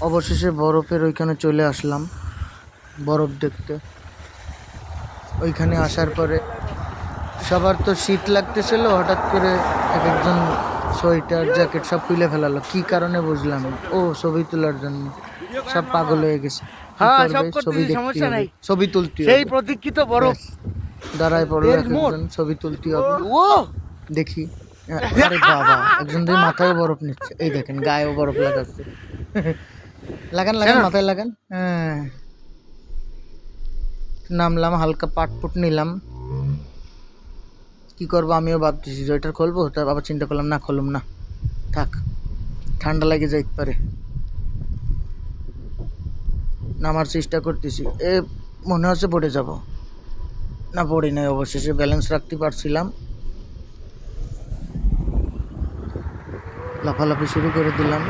অবশেষে বরফের ওইখানে চলে আসলাম বরফ দেখতে। ওইখানে আসার পরে সবার তো শীত লাগতেছিল হঠাৎ করে এক একজন সোয়েটার জ্যাকেট সব তুলে ফেলালো। কি কারণে বুঝলাম না। ও ছবি তোলার জন্য। সব পাগল হয়ে গেছে। হ্যাঁ, সব ছবি সমস্যা নাই। ছবি তুলতে সেই প্রতীক্ষিত বরফ। দাঁড়ায় পড়ল একজন ছবি তুলতে হবে। ও! দেখি। আরে বাবা একজন মাথায় বরফ নিচ্ছে। এই দেখেন গায়েও বরফ লাগাচ্ছে। লাগান লাগান মাথায় লাগান। হ্যাঁ। নামলাম হালকা পাটপুট নিলাম। কি করব আমিও ভাবতেছি সোয়েটার খুলবো তার আবার চিন্তা করলাম না খুলুম না। থাক ঠান্ডা লাগে যাইতে পারে। নামার চেষ্টা করতেছি। এ মনে হচ্ছে পড়ে যাব। না পড়ি নাই অবশেষে ব্যালেন্স রাখতে পারছিলাম। লাফালাফি শুরু করে দিলাম।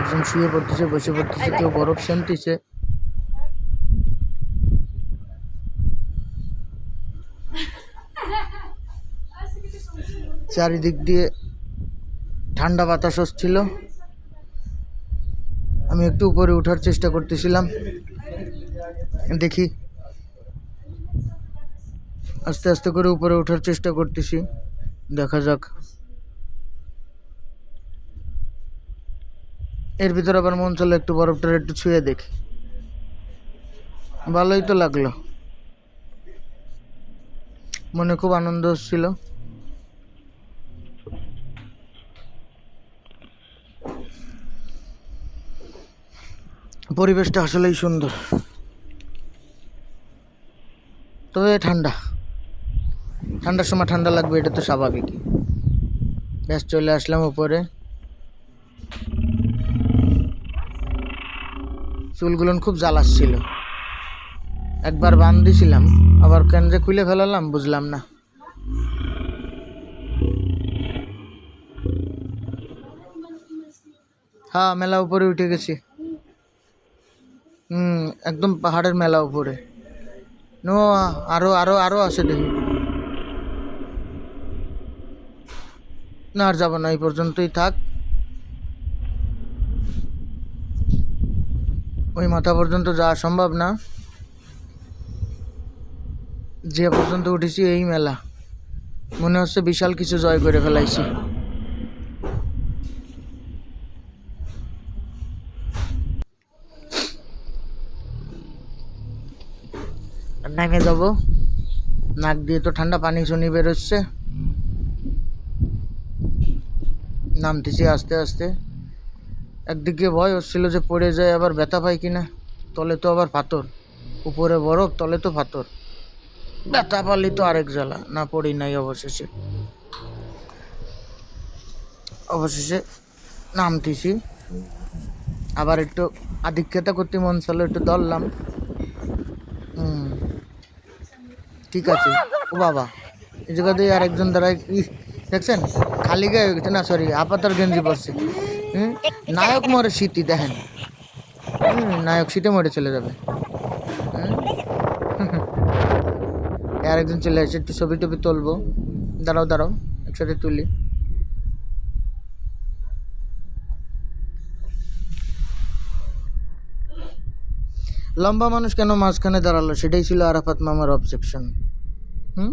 একজন শুয়ে পড়তেছে, বসে পড়তেছে, কেউ বরফ সেমতেছে চারিদিক দিয়ে ঠান্ডা বাতাস হচ্ছিল। আমি একটু উপরে ওঠার চেষ্টা করতেছিলাম। দেখি। আস্তে আস্তে করে উপরে ওঠার চেষ্টা করতেছি। দেখা যাক। এর ভিতরে আবার মন চলে একটু বরফটার একটু ছুঁয়ে দেখি। ভালোই তো লাগল। মনে খুব আনন্দ হচ্ছিল। পরিবেশটা আসলেই সুন্দর। তবে ঠান্ডা। ঠান্ডার সময় ঠান্ডা লাগবে, এটা তো স্বাভাবিক ব্যাস চলে আসলাম উপরে। চুলগুলো খুব জ্বালাচ্ছিল একবার বান দিছিলাম, আবার কেন যে খুলে ফেলালাম বুঝলাম না। হ্যাঁ মেলা উপরে উঠে গেছি। হুম, একদম পাহাড়ের মেলা উপরে। নো, আরও আরও আরও আছে দেখি। না, আর যাব না, এই পর্যন্তই থাক। ওই মাথা পর্যন্ত যাওয়া সম্ভব না। যে পর্যন্ত উঠেছি এই মেলা। মনে হচ্ছে বিশাল কিছু জয় করে ফেলাইছি। নামে যাব। নাক দিয়ে তো ঠান্ডা পানি শুনি বেরোচ্ছে। নামতেছি আস্তে আস্তে। একদিকে ভয় হচ্ছিল যে পড়ে যায় আবার ব্যথা পাই কিনা। তলে তো আবার পাথর উপরে বরফ, তলে তো পাথর ব্যথা পালি তো আরেক জ্বালা। না পড়ি নাই অবশেষে। অবশেষে নামতেছি। আবার একটু আধিক্যতা করতে মন চাল একটু দললাম হুম। ঠিক আছে। ও বাবা। এই জায়গা দিয়ে আরেকজন কি দেখছেন? খালি গায়ে না সরি আপাতর গেঞ্জি পরছে। হুম? নায়ক মরে শীতই দেখেন। নায়ক শীতে মরে চলে যাবে? এই আরেকজন চলে আসে, একটু ছবি টবি তুলবো। দাঁড়াও দাঁড়াও, একসাথে তুলি। লম্বা মানুষ কেন মাঝখানে দাঁড়াল? সেটাই ছিল আরাফাত মামার অবজেকশন হুম?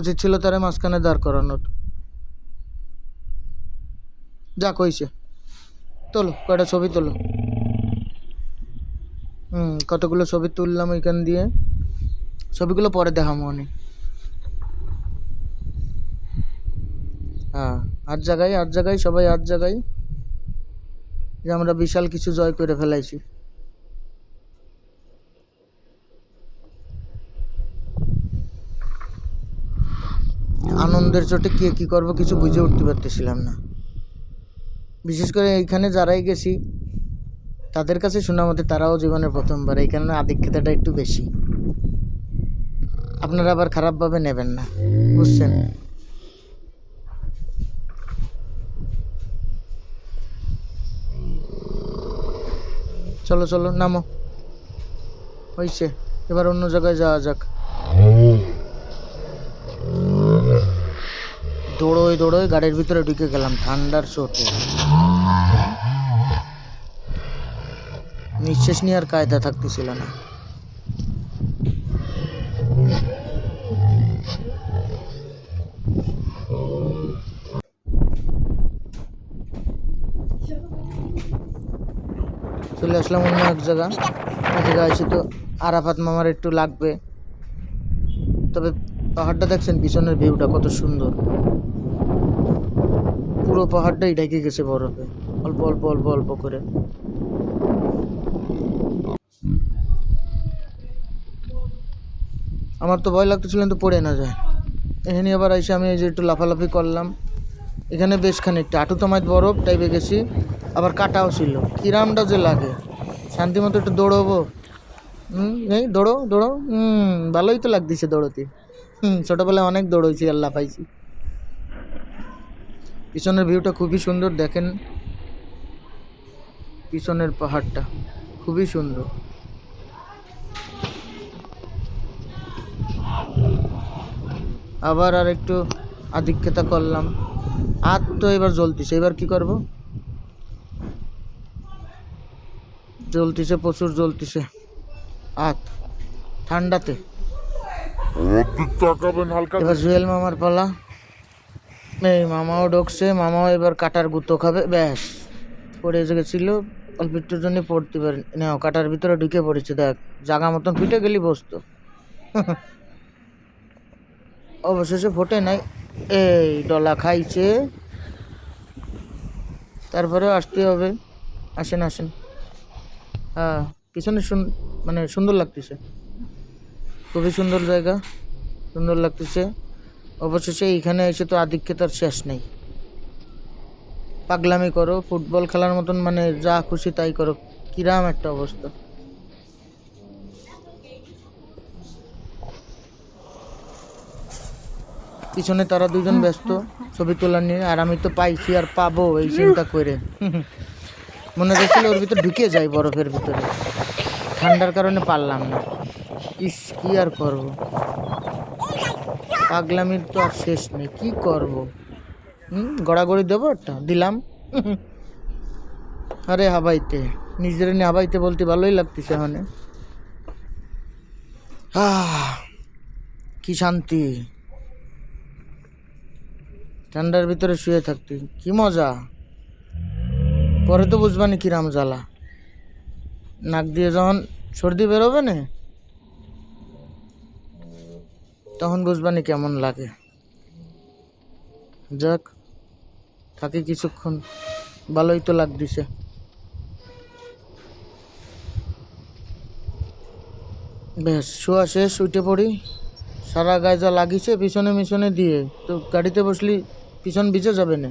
উচিত ছিল তারা মাঝখানে দাঁড় করানোর। যা কইছে। তোলো, কয়টা ছবি তোলো। হুম, কতগুলো ছবি তুললাম ওইখান দিয়ে। ছবিগুলো পরে দেখাবো মনে হ্যাঁ আট জায়গায় আট জায়গায়, সবাই আট জায়গায়। যে আমরা বিশাল কিছু জয় করে ফেলাইছি। আনন্দের চোটে কে কি করব কিছু বুঝে উঠতে পারতেছিলাম না। বিশেষ করে এইখানে যারাই গেছি, তাদের কাছে শোনা মতে তারাও জীবনের প্রথমবার, এই কারণে আধিক্যতাটা একটু বেশি। আপনারা আবার খারাপভাবে নেবেন না, বুঝছেন? চলো চলো, নামো। হয়েছে এবার অন্য জায়গায় যাওয়া যাক। দৌড়োয় দৌড়োয় গাড়ির ভিতরে ঢুকে গেলাম, ঠান্ডার চোটে নিঃশ্বাস নেওয়ার কায়দা থাকতেছিল না। চলে আসলাম অন্য এক জায়গা। জায়গায় এসে তো আরাফাত মামার একটু লাগবে। তবে পাহাড়টা দেখছেন, পিছনের ভিউটা কত সুন্দর। পুরো পাহাড়টাই ঢেকে গেছে বরফে। অল্প অল্প অল্প অল্প করে। আমার তো ভয় লাগতেছিল, কিন্তু পড়ে না যায়। এখানে আবার এসে আমি এই যে একটু লাফালাফি করলাম। এখানে বেশ খানিকটা, আটু তোমায় বরফ টাইপে গেছি, আবার কাটাও ছিল। কিরামটা যে লাগে। শান্তি মতো একটু দৌড়বো। হুম, এই দৌড়ো দৌড়ো। হুম, ভালোই তো লাগতেছে দৌড়তে। হুম, ছোটোবেলায় অনেক দৌড়ইছি আল্লাহ পাইছি পিছনের ভিউটা খুবই সুন্দর, দেখেন। পিছনের পাহাড়টা খুবই সুন্দর। আবার আর একটু আধিক্যতা করলাম। আর তো এবার জ্বলতিছে এবার কি করব? জ্বলতিছে প্রচুর জ্বলতিছে। আত ঠান্ডাতে। হালকা এবার জুয়েল মামার পালা। এই মামাও ঢুকছে মামাও এবার কাটার গুঁতো খাবে ব্যাস। পড়ে গেছিল অল্প একটুর জন্য পড়তে পারেন নাও কাটার ভিতরে ঢুকে পড়েছে দেখ। জাগা মতন ফিটে গেলি বসতো। অবশেষে ফোটে নাই। এই ডলা খাইছে। তারপরে আসতে হবে। আসেন আসেন। হ্যাঁ পিছনে মানে সুন্দর লাগতেছে। খুবই সুন্দর জায়গা, সুন্দর লাগতেছে। অবশেষে এইখানে এসে তো আধিক্যতার শেষ নেই। পাগলামি করো, ফুটবল খেলার মতন মানে যা খুশি তাই করো। কিরাম একটা অবস্থা। পিছনে তারা দুজন ব্যস্ত, ছবি তোলা নিয়ে, আর আমি তো পাইছি আর পাবো এই চিন্তা করে। মনে হচ্ছিল ওর ভিতর ঢুকে যাই বরফের ভিতরে। ঠান্ডার কারণে পারলাম না। ইস, কি আর করব? পাগলামির তো আর শেষ নেই, কি করব? হুম, গড়াগড়ি দেবো একটা, দিলাম। আরে হাবাইতে, নিজের নিয়ে হাবাইতে বলতে ভালোই লাগতেছে আহ, কি শান্তি। ঠান্ডার ভিতরে শুয়ে থাকতে কি মজা? পরে তো বুঝবানি কিরাম জ্বালা। নাক দিয়ে যখন সর্দি বেরোবে না, তখন বুঝবানি কেমন লাগে। যাক, থাকি কিছুক্ষণ। ভালোই তো লাগতেছে। বেশ, শোয়া শেষ, উঠে পড়ি। সারা গায়ে যা লাগিছে পিছনে মিছনে দিয়ে। তো গাড়িতে বসলি পিছন ভিজে যাবে না।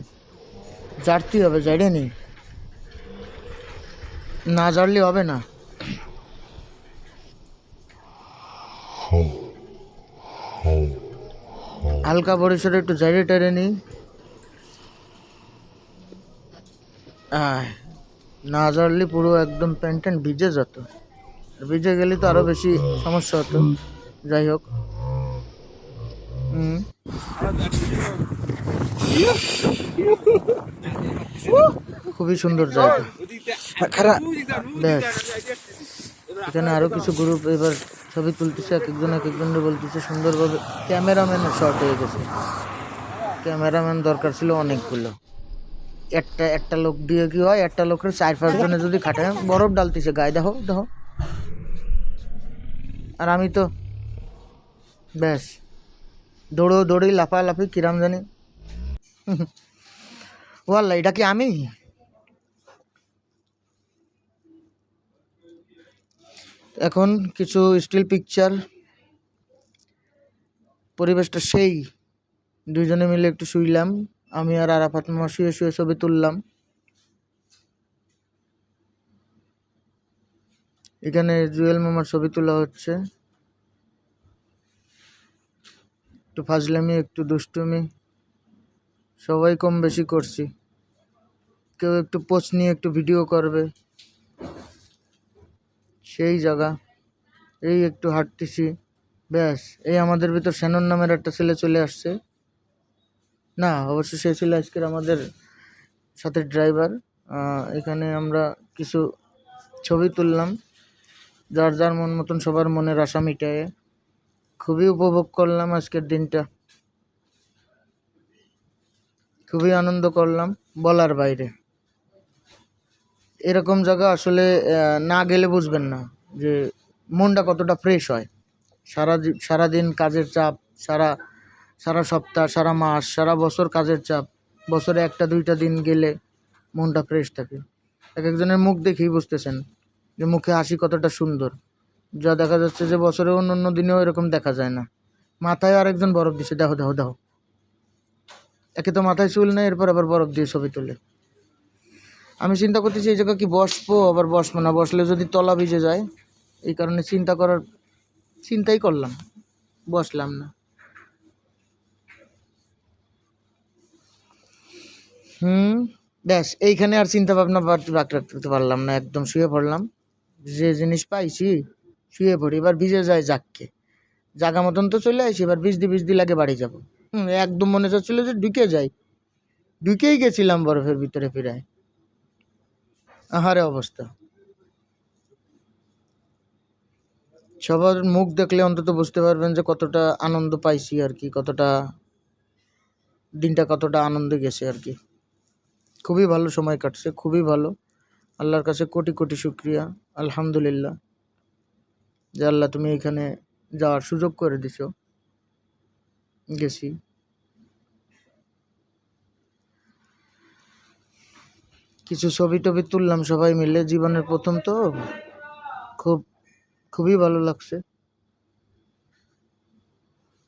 জারতে হবে, জাইরে নি। না জারলে হবে না। হালকা পরিসরে একটু জাইরে টাইরে নিই না জারলে পুরো একদম প্যান্ট ভিজে যেত। ভিজে গেলে তো আরও বেশি সমস্যা হতো। যাই হোক। খুবই সুন্দর জায়গা। খারাপ বেশ এখানে আরও কিছু গ্রুপ এবার ছবি তুলতেছে, এক একজন এক একজনের বলতেছে, সুন্দরভাবে ক্যামেরাম্যানের শর্ট হয়ে গেছে। ক্যামেরাম্যান দরকার ছিল অনেকগুলো। একটা একটা লোক দিয়ে কি হয়, একটা লোকের চার পাঁচ জনে যদি খাটে, বরফ ডালতেছে, গায়ে দেখো দেখো। আর আমি তো, ব্যাস। দৌড়ো, দৌড়ি লাফালাফি কিরাম জানি। ওয়াল্লা, এটা কি আমি? এখন কিছু স্টিল পিকচার পরিবেশটা সেই। দুইজনে মিলে একটু শুইলাম। আমি আর আরাফাত মামা শুয়ে শুয়ে ছবি তুললাম। এখানে জুয়েল মামার ছবি তোলা হচ্ছে। একটু ফাজলামি, একটু দুষ্টুমি, সবাই কম বেশি করছি। কেউ একটু পোস্ট নিয়ে একটু ভিডিও করবে। সেই জায়গা, এই একটু হাঁটতেছি, ব্যাস। এই আমাদের ভিতর শ্যানন নামের একটা ছেলে চলে আসছে। না, অবশ্য সে ছিল আজকের আমাদের সাথে ড্রাইভার এখানে আমরা কিছু ছবি তুললাম। যার যার মন মতন সবার মনের আশা মিটায়ে। খুবই উপভোগ করলাম আজকের দিনটা। খুবই আনন্দ করলাম বলার বাইরে। এরকম জায়গা আসলে না গেলে বুঝবেন না যে মনটা কতটা ফ্রেশ হয়। সারা সারাদিন কাজের চাপ, সারা সারা সপ্তাহ, সারা মাস, সারা বছর কাজের চাপ, বছরে একটা, দুইটা দিন গেলে মনটা ফ্রেশ থাকে। এক একজনের মুখ দেখেই বুঝতেছেন যে মুখে হাসি কতটা সুন্দর। যা দেখা যাচ্ছে যে বছরে অন্য অন্য দিনেও এরকম দেখা যায় না। মাথায় আরেকজন বরফ দিছে, দেখো দেখো দেখো। একে তো মাথায় চুল নেই, এরপর আবার বরফ দিয়ে ছবি তোলে। আমি চিন্তা করতেছি, এই জায়গায় কি বসবো? আবার বসবো না, বসলে যদি তলা ভিজে যায়, এই কারণে চিন্তা করার, চিন্তাই করলাম, বসলাম না। হুম, ব্যাস, এইখানে আর চিন্তা ভাবনা বাদ রাখতে পারলাম না, একদম শুয়ে পড়লাম। যে জিনিস পাইছি শুয়ে পড়ি, এবার ভিজে যায় যাককে জাগা মতন তো চলে আসি, এবার বিজদি বিজদি লাগে বাড়ি যাব। হুম, একদম মনে চাচ্ছিল যে ঢুকে যাই। ঢুকেই গেছিলাম বরফের ভিতরে ফিরায় আহারে অবস্থা। সবার মুখ দেখলে অন্তত বুঝতে পারবেন যে কতটা আনন্দ পাইছি আর কি, কতটা দিনটা কতটা আনন্দে গেছে আর কি। খুবই ভালো সময় কাটছে, খুবই ভালো। আল্লাহর কাছে কোটি কোটি শুক্রিয়া, আলহামদুলিল্লাহ। যে আল্লাহ তুমি এখানে যাওয়ার সুযোগ করে দিছো। গেছি। কিছু ছবি টবি তুললাম সবাই মিলে, জীবনের প্রথম তো। খুব, খুবই ভালো লাগছে।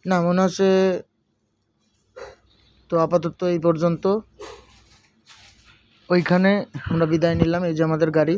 না, মনে হচ্ছে তো আপাতত এই পর্যন্ত। ওইখানে আমরা বিদায় নিলাম, এই যে আমাদের গাড়ি।